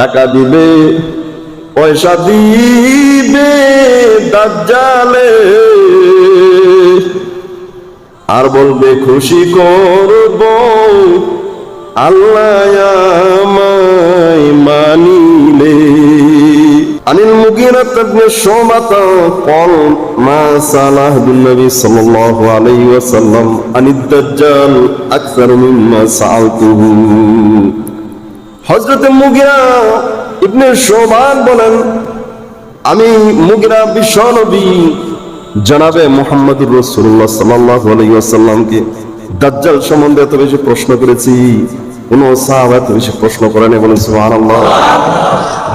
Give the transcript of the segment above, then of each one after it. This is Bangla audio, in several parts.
টাকা দিবে, পয়সা দিবে দাজ্জালে। আর বলবে, খুশি করব আল্লাহ আমায় মানিলে। আনিল মুগিরা তাবনে শোমাত কল মা সালাহ বিন নবী সাল্লাল্লাহু আলাইহি ওয়াসাল্লাম, আনিদ দাজ্জাল আকসার মিম্মা সাআলতুহু। হযরত মুগিরা ইবনে শোবান বলেন, আমি মুগিরা বিশ্বনবী জনাবে মোহাম্মদুর রসুল্লাহ সাল্লাহ আলাইসাল্লামকে দাজ্জাল সম্বন্ধে এত বেশি প্রশ্ন করেছি। কোন সাহাব এত বেশি প্রশ্ন করেনি বলেন, সুবহানাল্লাহ।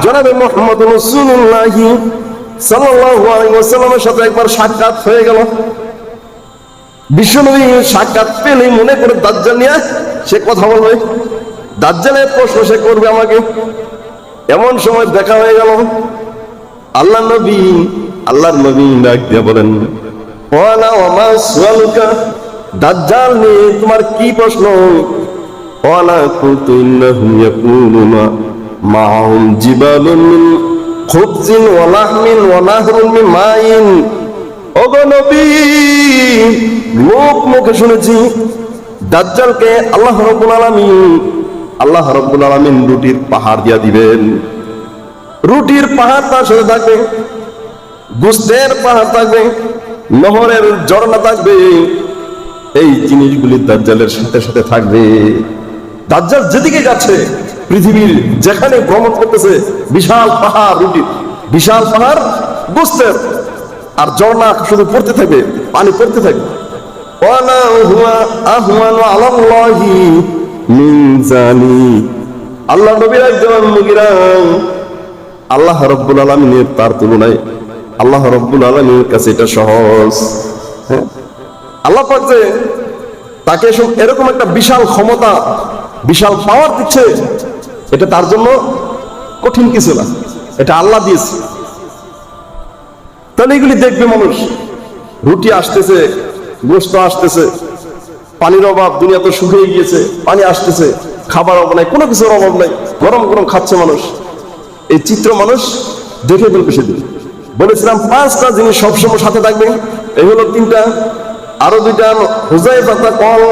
জনাবে মোহাম্মদ রসুল্লাহ সাল্লাল্লাহু আলাইহি ওয়াসাল্লামের সাথে একবার সাক্ষাৎ হয়ে গেল। বিশ্বনবী সাক্ষাৎ পেলেই মনে করে দাজ্জাল নিয়ে সে কথা বলবে। দাজ্জালের প্রশ্ন সে করবে আমাকে। এমন সময় দেখা হয়ে গেল, আল্লাহ নবী আল্লাহর নবী ডাক দিয়ে বলেন দাজ্জাল নিয়ে তোমার কি প্রশ্ন? লোক মুখে শুনেছি, দাজ্জালকে আল্লাহ রাব্বুল আলামিন আল্লাহ রাব্বুল আলামিন রুটির পাহাড় দিয়া দিবেন। রুটির পাহাড় তার সাথে থাকবে, গুস্তের পাহাড় থাকবে, নহরের ঝর্ণা থাকবে, এই জিনিসগুলি দাজ্জালের সাথে সাথে থাকবে। দাজ্জাল যেদিকে যাচ্ছে, পৃথিবীর যেখানে ভ্রমণ করতেছে, বিশাল পাহাড় রুটি, বিশাল পাহাড়, গুস্তের, আর ঝর্ণা শুধু পড়তে থাকবে, পানি পড়তে থাকবে। আল্লাহ নবীর একজন মুগিরা আল্লাহ রব্বুল আলমিনের তার তুলনায় আল্লাহ রব্বুল আলমীর কাছে এটা সহজ হ্যাঁ? আল্লাহ পাক যে তাকে এরকম একটা বিশাল ক্ষমতা, বিশাল পাওয়ার দিচ্ছে, এটা তার জন্য কঠিন কিছু না, এটা আল্লাহ দিয়েছে তাহলে এগুলি দেখবে মানুষ, রুটি আসতেছে, গোস্ত আসতেছে পানির অভাব দুনিয়া তো শুকিয়ে গিয়েছে পানি আসতেছে খাবার অভাব নাই কোনো কিছুর অভাব নাই গরম গরম খাচ্ছে মানুষ এই চিত্র মানুষ দেখে ফেলবে সেদিন বলেছিলাম পাঁচটা জিনিস সবসময় সাথে থাকবে এই হলো তিনটা আরো দুইটা হুজাই পাতা কল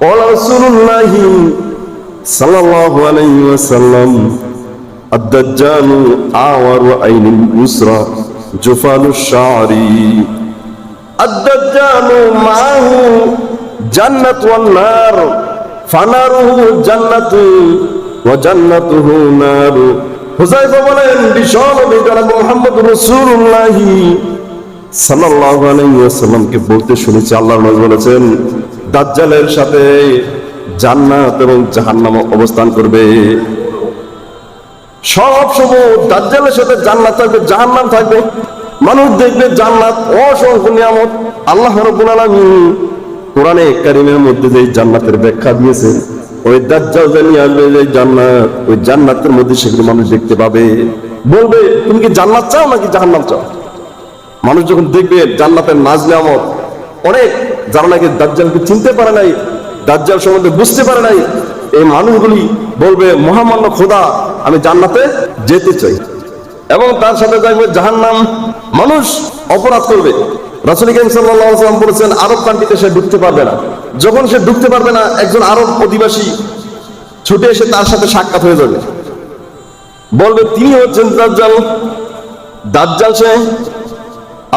কল রাসূলুল্লাহি সাল্লাল্লাহু আলাইহি ওয়াসাল্লাম الدجال أعور عين اليسرى جفال الشعر الدجال معه বলতে শুনেছি আল্লাহ বলেছেন, দাজ্জালের সাথে জান্নাত এবং জাহান্নাম অবস্থান করবে। সব সময় দাজ্জালের সাথে জান্নাত থাকবে, জাহান্নাম থাকবে। মানুষ দেখবে জান্নাত অসংখ্য নিয়ামত, আল্লাহ রবুল আলমী কোরআনে কারিমের মধ্যে যে জান্নাতের ব্যাখ্যা দিয়েছে, ওই দাজ্জাল জানি আসবে যে জান্নাত, ওই জান্নাতের মধ্যে সেগুলো মানুষ দেখতে পাবে। বলবে, তুমি কি জান্নাত চাও নাকি জাহান্নাম চাও? মানুষ যখন দেখবে জান্নাতের নাজ নিয়ামত অনেক যারা নাকি দাজ্জালকে চিনতে পারে নাই, দাজ্জাল সম্বন্ধে বুঝতে পারে নাই, এই মানুষগুলি বলবে, মহামান্য খোদা, আমি জান্নাতে যেতে চাই। এবং তার সাথে থাকবে জাহান্নাম। মানুষ অপরাধ করবে। রাসুল করিম সাল্লাম বলেছেন, আরব কান্ট্রিতে সে ঢুকতে পারবে না। যখন সে ঢুকতে পারবে না, একজন আরব অধিবাসী ছুটে এসে তার সাথে সাক্ষাৎ হয়ে যাবে। বলবে, তিনি হচ্ছেন দাজ্জাল। দাজ্জাল সে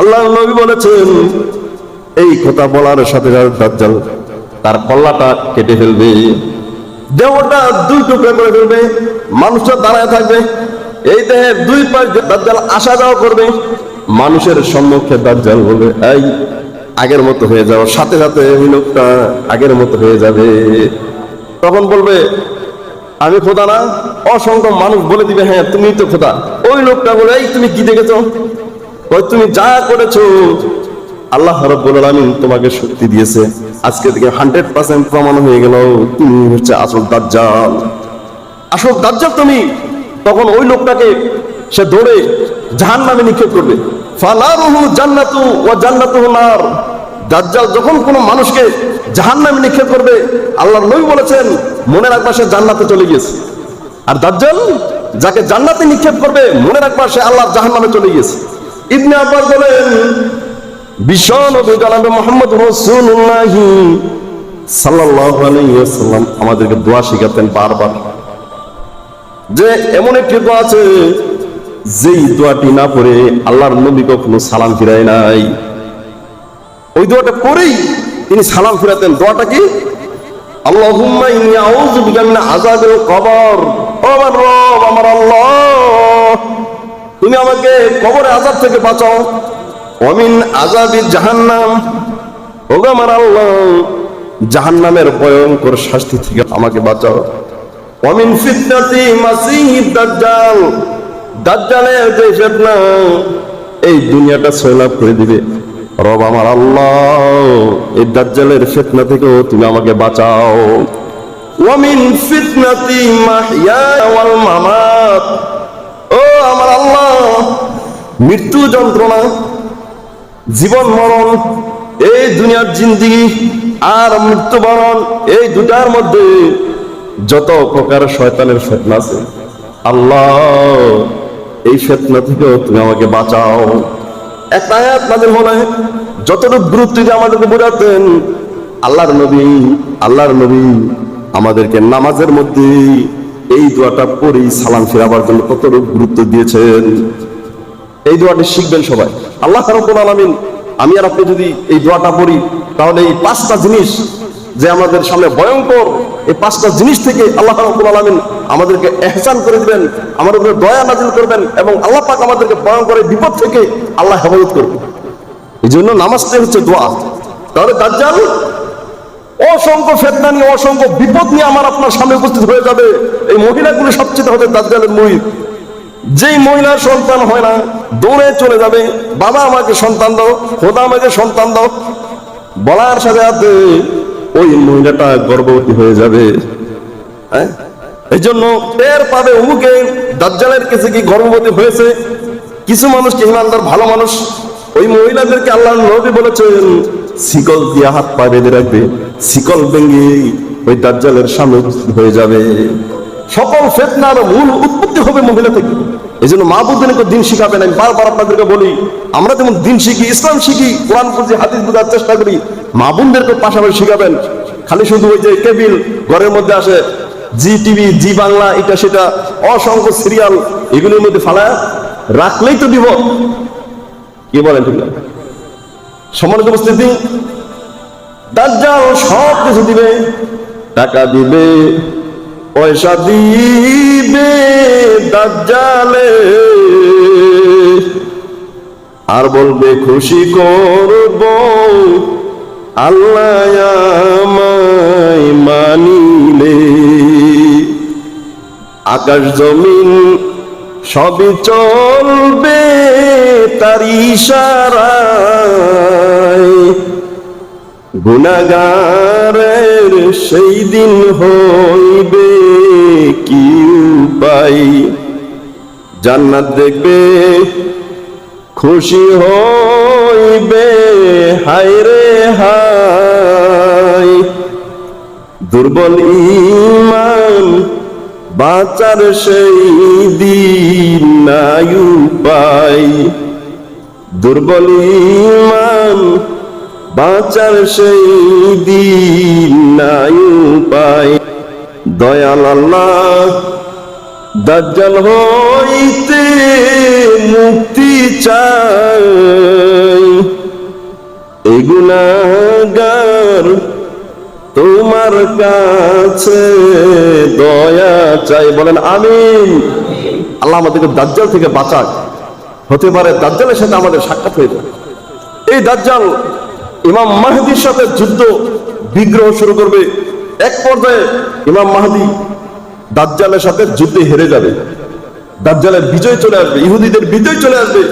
আল্লাহ নবী বলেছেন, এই কথা বলার সাথে দাজ্জাল তার কল্লাটা কেটে ফেলবে। দেহটা দুই টুকরা করে ফেলবে, মানুষটা দাঁড়ায় থাকবে। এই দেহের দুই পাশ দাজ্জাল আসা যাওয়া করবে। মানুষের সম্মুখে দাজ্জাল বলবে, এই, আগের মতো হয়ে যাও, সাথে সাথে ওই লোকটা আগের মতো হয়ে যাবে। তখন বলবে, আমি খোদা না, অসংখ্য মানুষ বলে দিবে হ্যাঁ তুমি তো খোদা। ওই লোকটা বলে, এই, তুমি কি দেখেছ? ওই, তুমি যা করেছ, আল্লাহ রব্বুল আলামিন তোমাকে শক্তি দিয়েছে। আজকে থেকে হান্ড্রেড পার্সেন্ট প্রমাণ হয়ে গেল, তুমি হচ্ছে আসল দাজ্জাল। আসল দাজ্জাল তুমি? তখন ওই লোকটাকে সে ধরে জাহান নামে নিক্ষেপ করবে। ফালারুহু জান্নাতু ওয়া জান্নাতুহু নার। দাজ্জাল যখন কোনো মানুষকে জাহান নামে নিক্ষেপ করবে, আল্লাহর নবী বলেছেন, মনে রাখবা সে জান্নাতে চলে গিয়েছে। আর দাজ্জাল যাকে জান্নাতে নিক্ষেপ করবে, মনে রাখবা সে আল্লাহ জাহান্নামে চলে গিয়েছে। ইবনে আব্বাস বলেন বিশ্ব নবী জনাবে মোহাম্মদ রাসূলুল্লাহ সাল্লাল্লাহু আলাইহি ওয়াসাল্লাম আমাদেরকে দোয়া শিখাতেন বারবার। যে এমন একটি দোয়া আছে যেই দোয়াটি না পড়ে আল্লাহর নবী কখনো সালাম ফিরায় নাই। ওই দোয়াটা পরেই তিনি সালাম ফিরাতেন। দোয়াটা কি? আমার তুমি আমাকে থেকে বাঁচাও। জাহান্নাম। ও আমার জাহান্নামের ভয়ঙ্কর শাস্তি থেকে আমাকে বাঁচাও। অমিন দাজ্জালের যে ফিতনা এই দুনিয়াটা সয়লাভ করে দিবে। রব আমার আল্লাহ, এই দাজ্জালের ফিতনা থেকেও তুমি আমাকে বাঁচাও। ওয়ামিন ফিতনাতি মাহইয়া ওয়াল মামাত। ও আমার আল্লাহ, মৃত্যু যন্ত্রণা, জীবন মরণ, এই দুনিয়ার জিন্দিগি আর মৃত্যুবরণ, এই দুটার মধ্যে যত প্রকার শয়তানের ফেতনা আছে, আল্লাহ এই ফেতনা থেকেও তুমি আমাকে বাঁচাও। একটা আয়াত নাজিল যতটুকু গুরুত্ব দিয়ে আমাদেরকে বোঝাতেন, আল্লাহর নবী আল্লাহর নবী, আমাদেরকে নামাজের মধ্যে এই দোয়াটা পড়েই সালাম ফেরাবার জন্য কতটুকু গুরুত্ব দিয়েছেন। এই দোয়াটি শিখবেন সবাই। আল্লাহ রাব্বুল আলামিন, আমি আর আপনি যদি এই দোয়াটা পড়ি, তাহলে এই পাঁচটা জিনিস যে আমাদের সামনে ভয়ঙ্কর এই পাঁচটা জিনিস থেকে আল্লাহ রাব্বুল আলামিন আমাদেরকে এহসান করে দিবেন আমাদের উপরে দয়া নাজিল করবেন এবং আল্লাহ পাক আমাদেরকে ভয়ঙ্কর এই বিপদ থেকে আল্লাহ হেফাজত করবেন এই জন্য নামাজটাই হচ্ছে দোয়া। তাহলে দাজ্জাল, অসংখ্য ফেতনা নিয়ে, অসংখ্য বিপদ নিয়ে আমার আপনার সামনে উপস্থিত হয়ে যাবে। এই মহিলাগুলো সবচেয়ে হবে দাজ্জালের মহিলা যেই মহিলার সন্তান হয় না, দৌড়ে চলে যাবে বাবা আমাকে সন্তান দাও খোদা আমাকে সন্তান দাও, বলার সাথে সাথে ওই মহিলাটা গর্ভবতী হয়ে যাবে। হ্যাঁ? এই জন্য টের পাবে অমুকে, দাজ্জালের কাছে কি গর্ভবতী হয়েছে? কিছু মানুষ কি ইমানদার, ভালো মানুষ? ওই মহিলাদেরকে আল্লাহ নবী বলেছেন, শিকল দিয়ে হাত পা বেঁধে রাখবে, শিকল ভেঙে ওই দাজ্জালের সামনে উপস্থিত হয়ে যাবে। সকল ফেতনার মূল উৎপত্তি হবে মহিলা থেকে। এই জন্য মা বুদ্ধনিকে দিন শিখাবেন। আমি বারবার আপনাদেরকে বলি, আমরা যেমন দিন শিখি, ইসলাম শিখি, কোরআন বুঝি হাদিস বোঝার চেষ্টা করি মা বোনদেরকে পাশাপাশি শিখাবেন। খালি শুধু ওই যে কেবিল ঘরের মধ্যে আসে, জি টিভি, জি বাংলা, এটা সেটা, অসংখ্য সিরিয়াল, এগুলির মধ্যে ফালা রাখলেই তো দিব। কি বলেন ঠিক না? সম্মানিত উপস্থিতি, দাজ্জাল সব কিছু দিবে, টাকা দিবে পয়সা দিবে দাজ্জালে। আর বলবে, খুশি করব আল্লাহ আমায় মানিলে। আকাশ জমিন সবই চলবে তার ইশারায়। গুনাগারের সেই দিন হইবে জান্নাত দেখবে, খুশি হইবে, হায়রে হায়। দুর্বল ইমান বাঁচার সেই দিন নাই উপায়। দুর্বল ইমান বাঁচার সেই দিন নাই উপায়। দয়াল আল্লাহ দাজ্জাল হইতে মুক্তি চাই। এই গুনাগার তোমার কাছে দয়া চাই। বলেন আমি আল্লাহ আমাদেরকে দাজ্জাল থেকে বাঁচাক। হতে পারে দাজ্জালের সাথে আমাদের সাক্ষাৎ হয়ে যাবে এই দাজ্জাল ইমাম মাহদির সাথে যুদ্ধ, বিগ্রহ শুরু করবে। এক পর্যায়ে ইমাম মাহদি দাজ্জালের সাথে যুদ্ধে হেরে যাবে। দাজ্জালের বিজয় চলে আসবে, ইহুদিদের বিজয় চলে আসবে।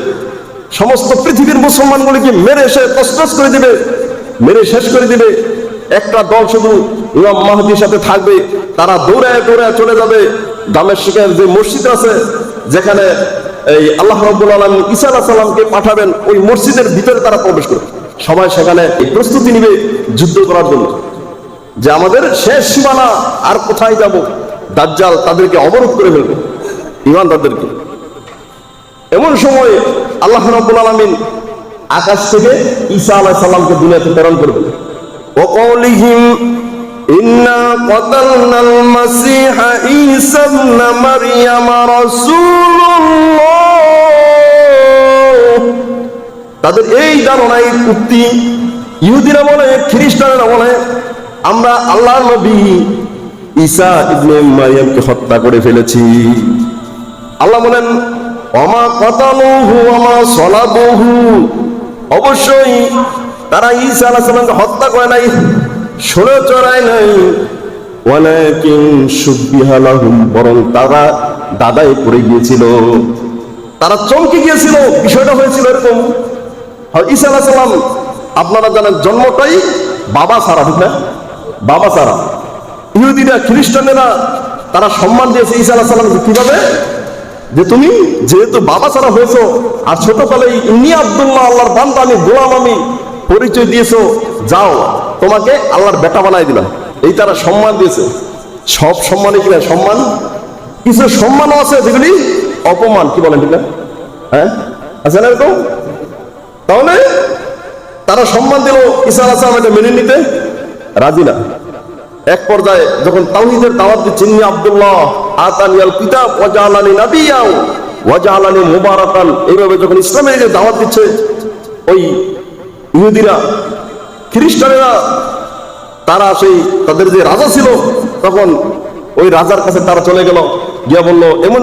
সমস্ত পৃথিবীর মুসলমানগুলিকে মেরে সে তসতস করে দিবে, মেরে শেষ করে দিবে। একটা দল শুধু ইমাম মাহদির সাথে থাকবে, তারা দৌড়ায় দৌড়ায় চলে যাবে। দামের শিখের যে মসজিদ আছে, যেখানে এই আল্লাহ রব্বুল আলম ঈসা আলাহ সাল্লামকে পাঠাবেন, ওই মসজিদের ভিতরে তারা প্রবেশ করবে। সবাই সেখানে প্রস্তুতি নিবে যুদ্ধ করার জন্য। যে আমাদের শেষ সীমানা, আর কোথায় যাব? দাজ্জাল তাদেরকে অবরোধ করে ফেলবে। ইমানদারদেরকে এমন সময় আল্লাহ রাব্বুল আলামিন আকাশ থেকে ঈসা আলাইহিস সালামকে দুনিয়াতে প্রেরণ করবেন ও কওলিহিম ইন্না কাতালনাল মাসিহা ঈসা ইবনে মারইয়াম রাসূলুল্লাহ। তাদের এই ধারণা এই উক্তি ইহুদিরা বলে খ্রিস্টানেরা বলে আমরা আল্লাহর নবী ঈসা ইবনে মারিয়ামকে হত্যা করে ফেলেছি। আল্লাহ বলেন অমা কতালুহু অমা সলাবহু। অবশ্যই তারা ঈসা আলাইহিস সালামকে হত্যা করে নাই সরে চড়ায় নাই। ওয়ালাকিন সুববিহা লাহুম, বরং তারা দাদায় পড়ে গিয়েছিল। তারা চমকে গিয়েছিল, বিষয়টা হয়েছিল এরকম। ঈসা আলাইহিস সালাম, আপনারা জানেন জন্মটাই বাবা সারা ঠিক বাবা সারা ইহুদিরা, খ্রিস্টানেরা, তারা সম্মান দিয়েছে ঈসা আলাইহিস সালামকে। কীভাবে? যে তুমি যেহেতু বাবা ছাড়া হয়েছো, আর ছোটকালে ইন্নি আব্দুল্লাহ আল্লাহর বান্দা আমি, গোলাম আমি পরিচয় দিয়েছ, যাও, তোমাকে আল্লাহর বেটা বানাই দিলাম। এই তারা সম্মান দিয়েছে। সব সম্মানে কিনা সম্মান? কিছু সম্মানও আছে যেগুলি অপমান, কি বলেন হ্যাঁ? আছে না এরকম? তাহলে তারা সম্মান দিল সালাম এটা মেনে নিতে? রাজি না। এক পর্যায়ে যখন তাহিদের দাওয়াত দিচ্ছেন আব্দুল্লাহ আতানিয়াল কিতাব ওয়াজালানি নাবিয়াও ওয়াজালানি মুবারাকান, এইভাবে যখন ইসলামের যে দাওয়াত দিচ্ছে, ওই ইহুদিরা, খ্রিস্টানেরা, তারা সেই তাদের যে রাজা ছিল, তখন ওই রাজার কাছে তারা চলে গেল, গিয়া বলল, এমন